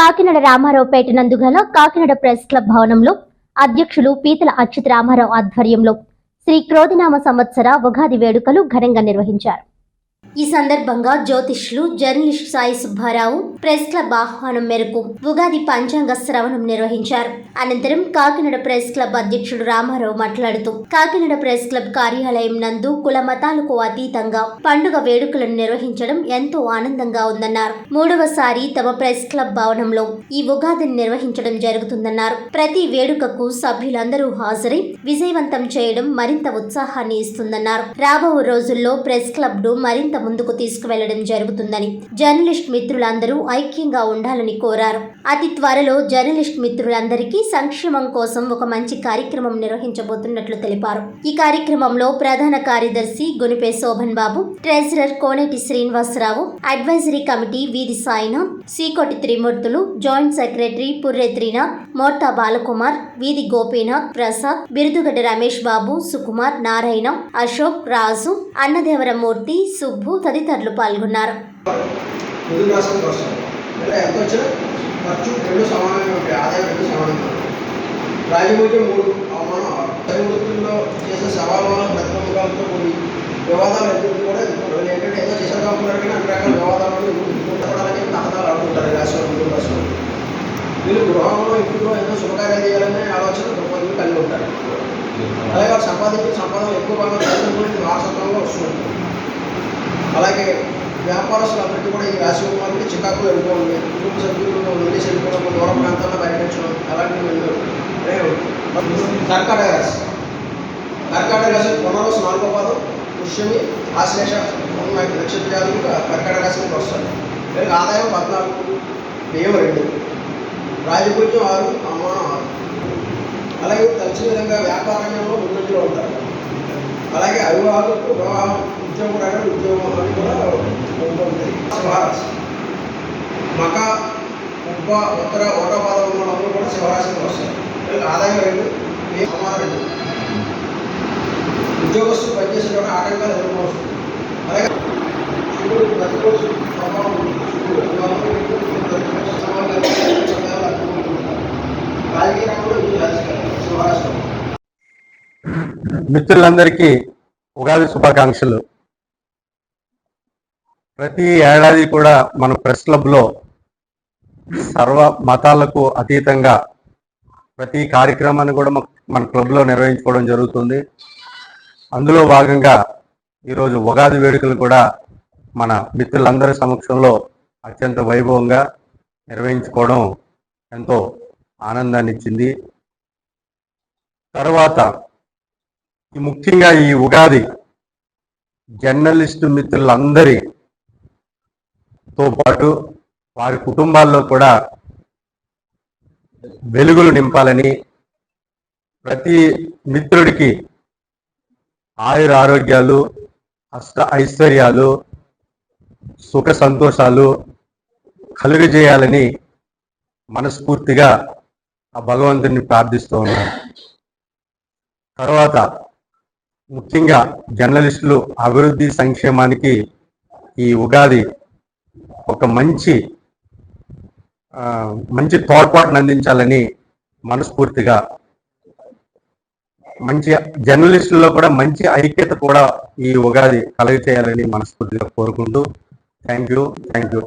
కాకినాడ రామారావుపేట నందు గల Kakinada press club భవనంలో అధ్యక్షులు పీతల అచ్యుత రామారావు ఆధ్వర్యంలో శ్రీ క్రోధినామ సంవత్సర ఉగాది వేడుకలు ఘనంగా నిర్వహించారు. ఈ సందర్భంగా జ్యోతిష్లు journalist Sai Subbarao press club ఆహ్వానం మేరకు ఉగాది పంచాంగ శ్రవణం నిర్వహించారు. అనంతరం కాకినాడ ప్రెస్ క్లబ్ అధ్యక్షుడు రామారావు మాట్లాడుతూ కాకినాడ ప్రెస్ క్లబ్ కార్యాలయం నందు కుల మతాలకు అతీతంగా పండుగ వేడుకలను నిర్వహించడం ఎంతో ఆనందంగా ఉందన్నారు. మూడవసారి తమ ప్రెస్ క్లబ్ భవనంలో ఈ ఉగాదిని నిర్వహించడం జరుగుతుందన్నారు. ప్రతి వేడుకకు సభ్యులందరూ హాజరై విజయవంతం చేయడం మరింత ఉత్సాహాన్ని ఇస్తుందన్నారు. రాబో రోజుల్లో ప్రెస్ క్లబ్ను మరింత ముందుకు తీసుకువెళ్ళడం జరుగుతుందని జర్నలిస్ట్ మిత్రులందరూ ఐక్యంగా ఉండాలని కోరారు. అతి త్వరలో జర్నలిస్ట్ మిత్రులందరికీ సంక్షేమం కోసం ఒక మంచి కార్యక్రమం నిర్వహించబోతున్నట్లు తెలిపారు. ఈ కార్యక్రమంలో ప్రధాన కార్యదర్శి Gunipe Shobhan Babu treasurer Koneti Srinivasarao advisory committee Veedhi Sainath Seekoti Trimurthulu joint secretary Purre Trinath Morta Balakumar Veedhi Gopinath Prasad Birudugadda Ramesh Babu Sukumar Narayana Ashok రాజు అన్నదేవరమూర్తి సుబ్బు తదితరులు పాల్గొన్నారు. ముందు ఖర్చు ఆదాయం మూడు అవమానం ఆరు. చదువుతుల్లో చేసే సవాళ్ళ ప్రతిబంధకాలతో కూడి వివాదాలు కూడా ఎదుర్కొంటారు ఏంటంటే ఏదో చేసేది అనుకున్నారు కానీ అన్ని రకాల వివాదాలు ఎదుర్కొంటారని ఆడుకుంటారు. వీళ్ళు గృహంలో ఇంట్లో ఏదో శుభకార్యాలు చేయాలనే ఆలోచన దృక్పథం కలిగి ఉంటారు. అలాగే వాళ్ళు సంపాదించిన సంపాదన ఎక్కువ భాగం వారసత్వంగా వస్తుంది. అలాగే వ్యాపారస్తులందరికీ కూడా ఈ రాశి వారికి చికాకులు వెళ్ళిపోండి కుటుంబ సభ్యులు వదిలేసి వెళ్ళిపోవడం దూర ప్రాంతాల్లో పర్యటించడం అలాంటివి వెళ్ళడం కర్కాటక రాశి. కర్కాటక రాశి పునర్వసు నాలుగో పాదం పుష్యమి ఆశ్లేష ఉన్న నక్షత్రాలు కర్కాటక రాశికి వస్తాయి వీళ్ళకి ఆదాయం పద్నాలుగు వ్యయం రెండు రాజపూజ్యం ఆరు అవమానం ఆరు. అలాగే తెలిసిన విధంగా వ్యాపార రంగంలో ముందంజలో ఉంటారు. అలాగే అవివాహాలకు వివాహం ఉద్యోగం రంగం ఉద్యోగం కూడా ఉంటుంది. శివరాశి. మక ఉబ్బ ఉత్తర ఓటపాదం ఉన్న వాళ్ళందరూ కూడా శివరాశిలో వస్తాయి ఆదాయం రెండు ఏ రెండు. ఉద్యోగస్తులు పనిచేసేటప్పుడు ఆటంకాలు ఎదుర్కోవచ్చు అలాగే శివుడు ప్రతిరోజు ప్రభావం మిత్రులందరికీ ఉగాది శుభాకాంక్షలు. ప్రతి ఏడాది కూడా మన ప్రెస్ క్లబ్లో సర్వ మతాలకు అతీతంగా ప్రతి కార్యక్రమాన్ని కూడా మన- క్లబ్లో నిర్వహించుకోవడం జరుగుతుంది. అందులో భాగంగా ఈరోజు ఉగాది వేడుకలు కూడా మన మిత్రులందరి సమక్షంలో అత్యంత వైభవంగా నిర్వహించుకోవడం ఎంతో ఆనందాన్ని ఇచ్చింది. తర్వాత ముఖ్యంగా ఈ ఉగాది జర్నలిస్టు తో పాటు వారి కుటుంబాల్లో కూడా వెలుగులు నింపాలని ప్రతి మిత్రుడికి ఆయుర ఆరోగ్యాలు అష్ట ఐశ్వర్యాలు సుఖ సంతోషాలు కలుగజేయాలని మనస్ఫూర్తిగా ఆ భగవంతుని ప్రార్థిస్తూ ఉన్నాను తర్వాత ముఖ్యంగా జర్నలిస్టులు అభివృద్ధి సంక్షేమానికి ఈ ఉగాది ఒక మంచి ఆ, మంచి తోడ్పాటును అందించాలని మనస్ఫూర్తిగా మంచి జర్నలిస్టుల్లో కూడా మంచి ఐక్యత కూడా ఈ ఉగాది కలగ చేయాలని మనస్ఫూర్తిగా కోరుకుంటూ థ్యాంక్ యూ థ్యాంక్ యూ